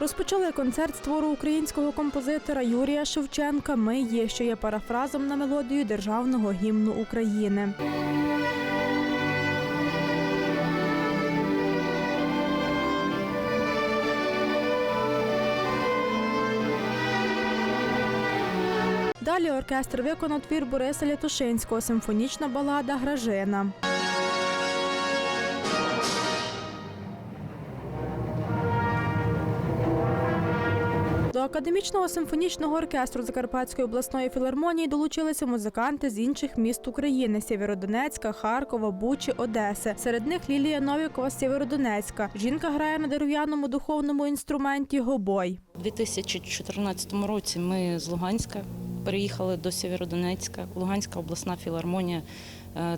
Розпочали концерт з твору українського композитора Юрія Шевченка Ми є, що є парафразом на мелодію державного гімну України. Далі оркестр виконав твір Бориса Лятушинського симфонічна балада Гражина. До академічного симфонічного оркестру Закарпатської обласної філармонії долучилися музиканти з інших міст України Сєвєродонецька, Харкова, Бучі, Одеси. Серед них Лілія Новікова з Сєвєродонецька. Жінка грає на дерев'яному духовному інструменті гобой. У 2014 році ми з Луганська переїхали до Сєвєродонецька. Луганська обласна філармонія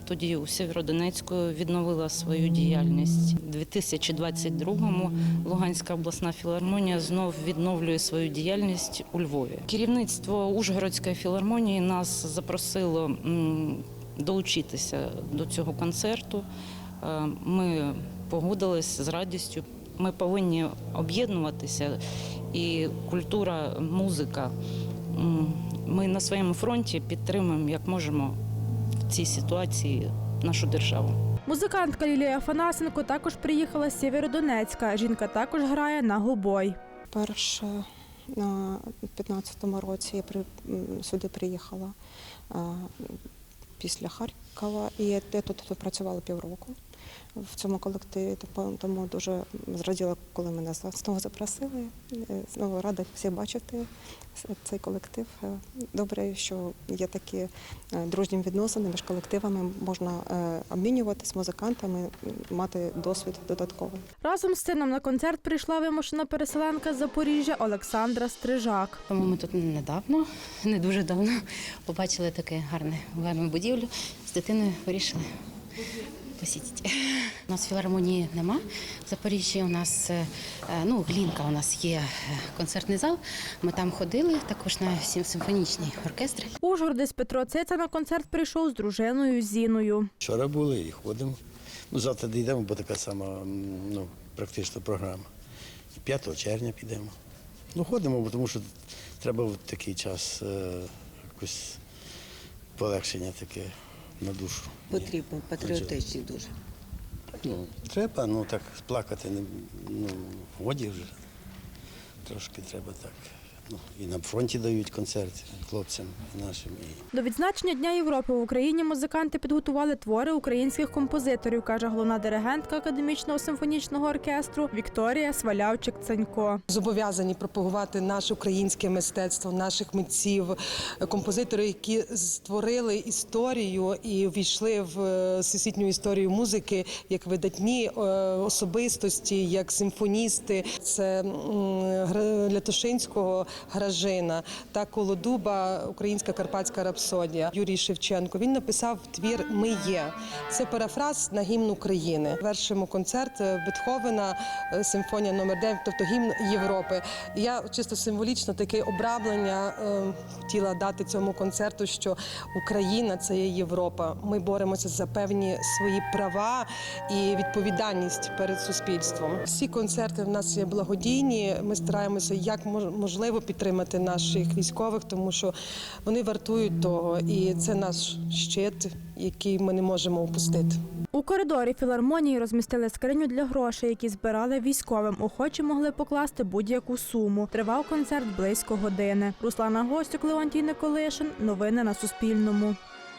тоді у Сєвєродонецьку відновила свою діяльність. У 2022-му Луганська обласна філармонія знов відновлює свою діяльність у Львові. Керівництво Ужгородської філармонії нас запросило долучитися до цього концерту. Е, Ми погодились з радістю. Ми повинні об'єднуватися, і культура, музика. Ми на своєму фронті підтримуємо як можемо в цій ситуації нашу державу. Музикантка Лілія Афанасенко також приїхала з Сєвєродонецька. Жінка також грає на губой. Перше на 15-му році я при, сюди приїхала після Харкова, і я я тут працювала півроку в цьому колективі, тому- дуже зраділа, коли мене знову запросили. Е, Знову рада всіх бачити цей колектив. Е, Добре, що є такі е, дружні відносини між колективами, можна обмінюватись музикантами, мати досвід додатковий. Разом з сином на концерт прийшла вимушена переселенка з Запоріжжя Олександра Стрижак. Тому ми тут недавно, не дуже давно, побачили таке гарне гарну будівлю. З дитиною вирішили посітити. У нас філармонії нема. В Запоріжжі у нас е, ну, Глінка, у нас є е, концертний зал. Ми там ходили, також на сім- симфонічні оркестри. Ужгородець Петро Циця на концерт прийшов з дружиною Зіною. Вчора були і ходимо. Ну, завтра дійдемо, бо така сама ну, практично програма. 5 червня підемо. Ну, ходимо, бо тому що треба в такий час е, якось полегшення таке на душу. Потрібно, патріотичні дуже. Ну, треба, ну так плакати не ну, годі вже. Трошки треба так. Ну, і на фронті дають концерти хлопцям нашим. До відзначення Дня Європи в Україні музиканти підготували твори українських композиторів, каже головна диригентка академічного симфонічного оркестру Вікторія Свалявчик Цанько. зобов'язані пропагувати наше українське мистецтво, наших митців, композитори, які створили історію і ввійшли в е, всесвітню історію музики як видатні е, особистості, як симфоністи. Це Лятошинського Гражина та Колодуба, Українська Карпатська рапсодія. Юрій Шевченко. Він написав твір Ми є. Це парафраз на гімн України. Вершимо концерт е, Бетховена, е, симфонія номер 9, тобто гімн Європи. Я чисто символічно таке обравлення е, хотіла дати цьому концерту, що Україна це є Європа. Ми боремося за певні свої права і відповідальність перед суспільством. Всі концерти в нас є благодійні. Ми стараємося як мож- можливо підтримати наших військових, тому що вони вартують того, і це наш щит, який ми не можемо опустити. У коридорі філармонії розмістили скриню для грошей, які збирали військовим. Охочі могли покласти будь-яку суму. Тривав концерт близько години. Руслана Гостюк, Леонтій Николишин. Новини на Суспільному.